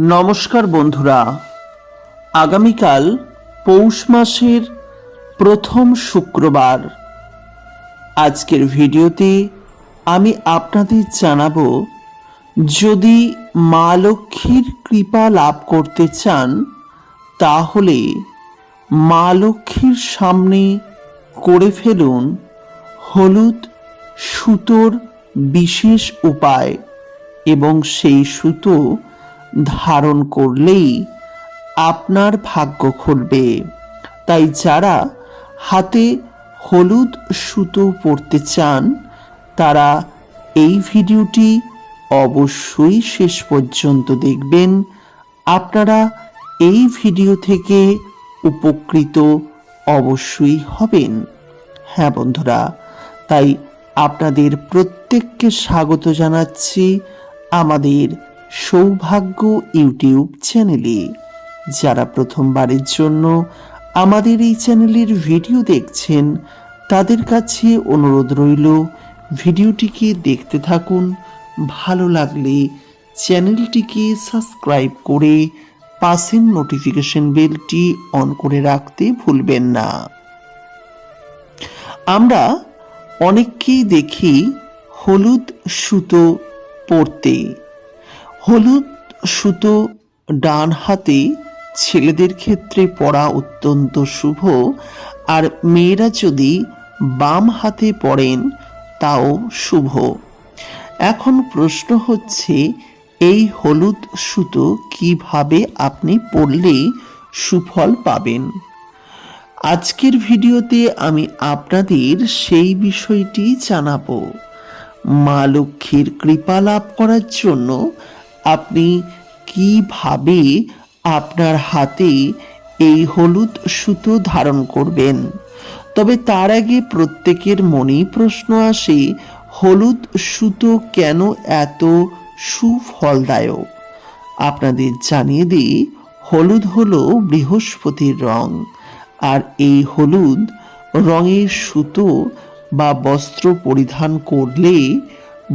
নমস্কার বন্ধুরা। আগামীকাল পৌষ মাসের প্রথম শুক্রবার। আজকের ভিডিওতে আমি আপনাদের জানাব, যদি মা লক্ষ্মীর কৃপা লাভ করতে চান, তাহলে মা লক্ষ্মীর সামনে করে ফেলুন হলুদ সুতোর বিশেষ উপায় এবং সেই সুতো ধারণ করলেই আপনার ভাগ্য খুলবে। তাই যারা হাতে হলুদ সুতো পরতে চান, তারা এই ভিডিওটি অবশ্যই শেষ পর্যন্ত দেখবেন। আপনারা এই ভিডিও থেকে উপকৃত অবশ্যই হবেন। হ্যাঁ বন্ধুরা, তাই আপনাদের প্রত্যেককে স্বাগত জানাচ্ছি আমাদের সৌভাগ্য ইউটিউব চ্যানেলে। যারা প্রথমবারের জন্য আমাদের এই চ্যানেলের ভিডিও দেখছেন, তাদের কাছে অনুরোধ রইল, ভিডিওটিকে দেখতে থাকুন, ভালো লাগলে চ্যানেলটিকে সাবস্ক্রাইব করে পাশের নোটিফিকেশন বেলটি অন করে রাখতে ভুলবেন না। আমরা অনেককেই দেখি হলুদ সুতো পরতে। হলুদ সুতো ডান হাতে ছেলেদের ক্ষেত্রে পরা অত্যন্ত শুভ, আর মেয়েরা যদি বাম হাতে পড়েন তাও শুভ। এখন প্রশ্ন হচ্ছে, এই হলুদ সুতো কীভাবে আপনি পড়লে সুফল পাবেন? আজকের ভিডিওতে আমি আপনাদের সেই বিষয়টি জানাব। মা লক্ষ্মীর কৃপা লাভ করার জন্য আপনি কীভাবে আপনার হাতে এই হলুদ সুতো ধারণ করবেন? তবে তার আগে প্রত্যেকের মনেই প্রশ্ন আসে, হলুদ সুতো কেন এত সুফলদায়ক? আপনাদের জানিয়ে দিই, হলুদ হলো বৃহস্পতির রং, আর এই হলুদ রঙের সুতো বা বস্ত্র পরিধান করলে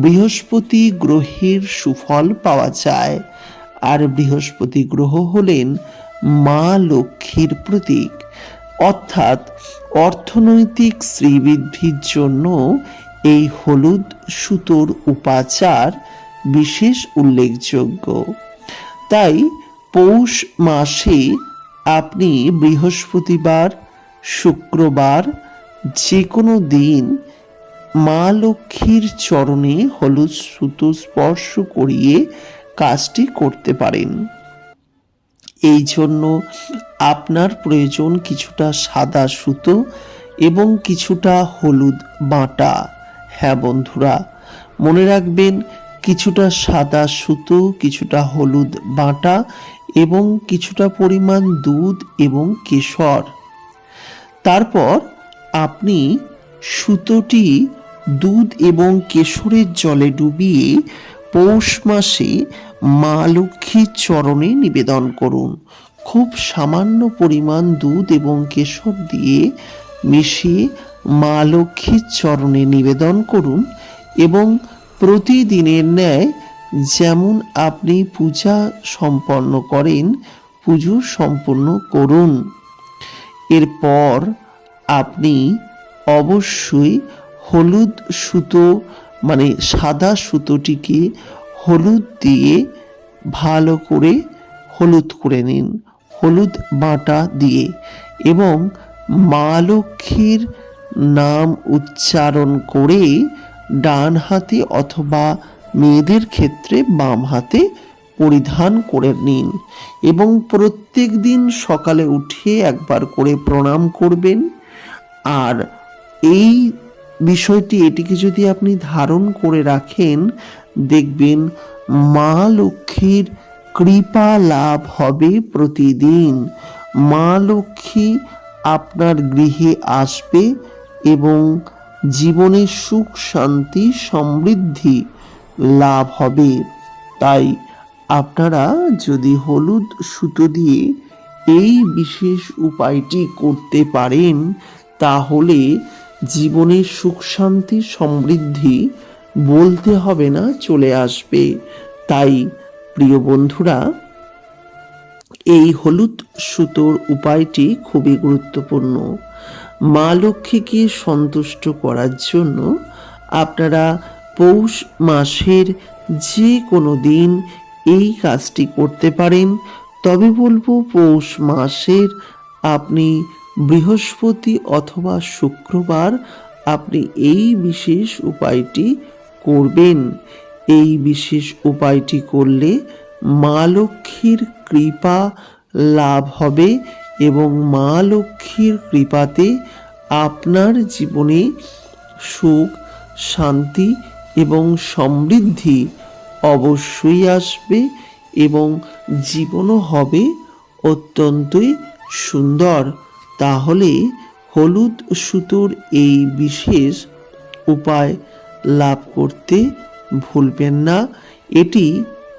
বৃহস্পতি গ্রহের সুফল পাওয়া যায়, আর বৃহস্পতি গ্রহ হলেন মা লক্ষ্মীর প্রতীক। অর্থাৎ অর্থনৈতিক শ্রীবৃদ্ধির জন্য এই হলুদ সুতোর উপাচার বিশেষ উল্লেখযোগ্য। তাই পৌষ মাসে আপনি বৃহস্পতিবার, শুক্রবার যে কোনো দিন মা লক্ষ্মীর চরণে হলুদ সুতো স্পর্শ করিয়ে কাজটি করতে পারেন। এই জন্য আপনার প্রয়োজন কিছুটা সাদা সুতো এবং কিছুটা হলুদ বাটা। হ্যাঁ বন্ধুরা, মনে রাখবেন কিছুটা সাদা সুতো, কিছুটা হলুদ বাটা এবং কিছুটা পরিমাণ দুধ এবং কেশর। তারপর আপনি সুতোটি দুধ এবং কেশরের জলে ডুবিয়ে পৌষ মাসে মা লক্ষ্মীর চরণে নিবেদন করুন। খুব সামান্য পরিমাণ দুধ এবং কেশর দিয়ে মিশিয়ে মা লক্ষ্মীর চরণে নিবেদন করুন এবং প্রতিদিনের ন্যায় যেমন আপনি পূজা সম্পন্ন করেন, পুজো সম্পন্ন করুন। এরপর আপনি অবশ্যই হলুদ সুতো মানে সাদা সুতোটিকে হলুদ দিয়ে ভালো করে হলুদ করে নিন, হলুদ বাটা দিয়ে এবং মা লক্ষ্মীর নাম উচ্চারণ করে ডান হাতে অথবা মেয়েদের ক্ষেত্রে বাম হাতে পরিধান করে নিন এবং প্রত্যেক দিন সকালে উঠে একবার করে প্রণাম করবেন। আর এই বিষয়টি এটিকে যদি আপনি ধারণ করে রাখেন, দেখবেন মা লক্ষ্মীর কৃপা লাভ হবে প্রতিদিন। মা লক্ষ্মী আপনার গৃহে আসবে এবং জীবনে সুখ, শান্তি, সমৃদ্ধি লাভ হবে। তাই আপনারা যদি হলুদ সুতো দিয়ে এই বিশেষ উপায়টি করতে পারেন, তাহলে জীবনে সুখ, শান্তি, সমৃদ্ধি বলতে হবে না, চলে আসবে। তাই, প্রিয় বন্ধুরা, এই হলুদ সুতোর উপায়টি খুবই গুরুত্বপূর্ণ। মা লক্ষ্মীকে সন্তুষ্ট করার জন্য আপনারা পৌষ মাসের যে কোনো দিন এই কাজটি করতে পারেন। তবে বলব, পৌষ মাসের আপনি বৃহস্পতি অথবা শুক্রবার আপনি এই বিশেষ উপায়টি করবেন। এই বিশেষ উপায়টি করলে মা লক্ষ্মীর কৃপা লাভ হবে এবং মা লক্ষ্মীর কৃপাতে আপনার জীবনে সুখ, শান্তি এবং সমৃদ্ধি অবশ্যই আসবে এবং জীবনও হবে অত্যন্তই সুন্দর। তাহলে হলুদ সুতোর এই বিশেষ উপায় লাভ করতে ভুলবেন না। এটি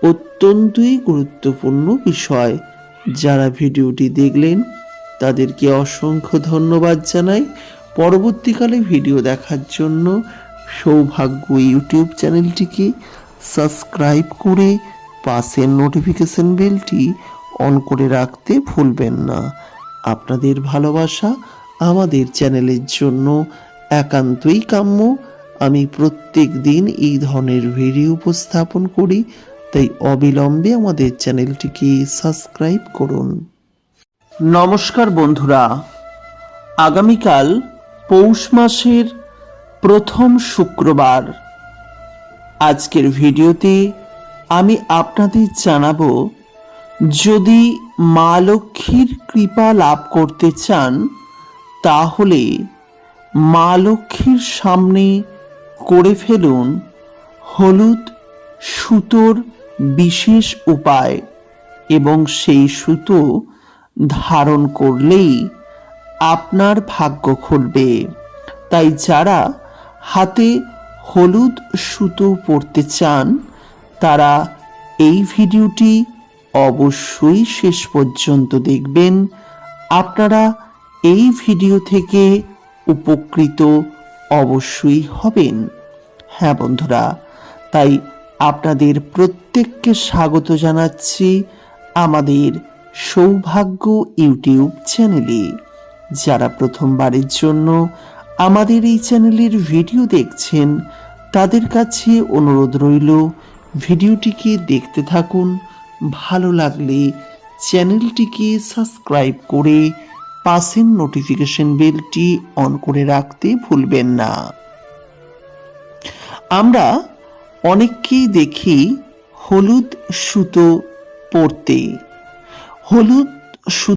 অত্যন্তই গুরুত্বপূর্ণ বিষয়। যারা ভিডিওটি দেখলেন, তাদেরকে অসংখ্য ধন্যবাদ জানাই। পরবর্তীকালে ভিডিও দেখার জন্য সৌভাগ্য ইউটিউব চ্যানেলটিকে সাবস্ক্রাইব করে পাশের নোটিফিকেশন বেলটি অন করে রাখতে ভুলবেন না। আপনাদের ভালোবাসা আমাদের চ্যানেলের জন্য একান্তই কাম্য। আমি প্রত্যেক দিন এই ধরনের ভিডিও উপস্থাপন করি, তাই অবিলম্বে আমাদের চ্যানেলটিকে সাবস্ক্রাইব করুন। নমস্কার বন্ধুরা, আগামীকাল পৌষ মাসের প্রথম শুক্রবার। আজকের ভিডিওতে আমি আপনাদের জানাব, যদি মা লক্ষ্মীর কৃপা লাভ করতে চান, তাহলে মা লক্ষ্মীর সামনে করে ফেলুন হলুদ সুতোর বিশেষ উপায় এবং সেই সুতো ধারণ করলেই আপনার ভাগ্য খুলবে। তাই যারা হাতে হলুদ সুতো পরতে চান, তারা এই ভিডিওটি অবশ্যই শেষ পর্যন্ত দেখবেন। আপনারা এই ভিডিও থেকে উপকৃত অবশ্যই হবেন। হ্যাঁ বন্ধুরা, তাই আপনাদের প্রত্যেককে স্বাগত জানাচ্ছি আমাদের সৌভাগ্য ইউটিউব চ্যানেলে। যারা প্রথমবারের জন্য আমাদের এই চ্যানেলের ভিডিও দেখছেন, তাদের কাছে অনুরোধ রইল, ভিডিওটিকে দেখতে থাকুন ভালো লাগলে চ্যানেলটিকে সাবস্ক্রাইব করে পাশের নোটিফিকেশন বেলটি অন করে রাখতে ভুলবেন না। আমরা অনেককেই দেখি হলুদ সুতো পরতে। হলুদ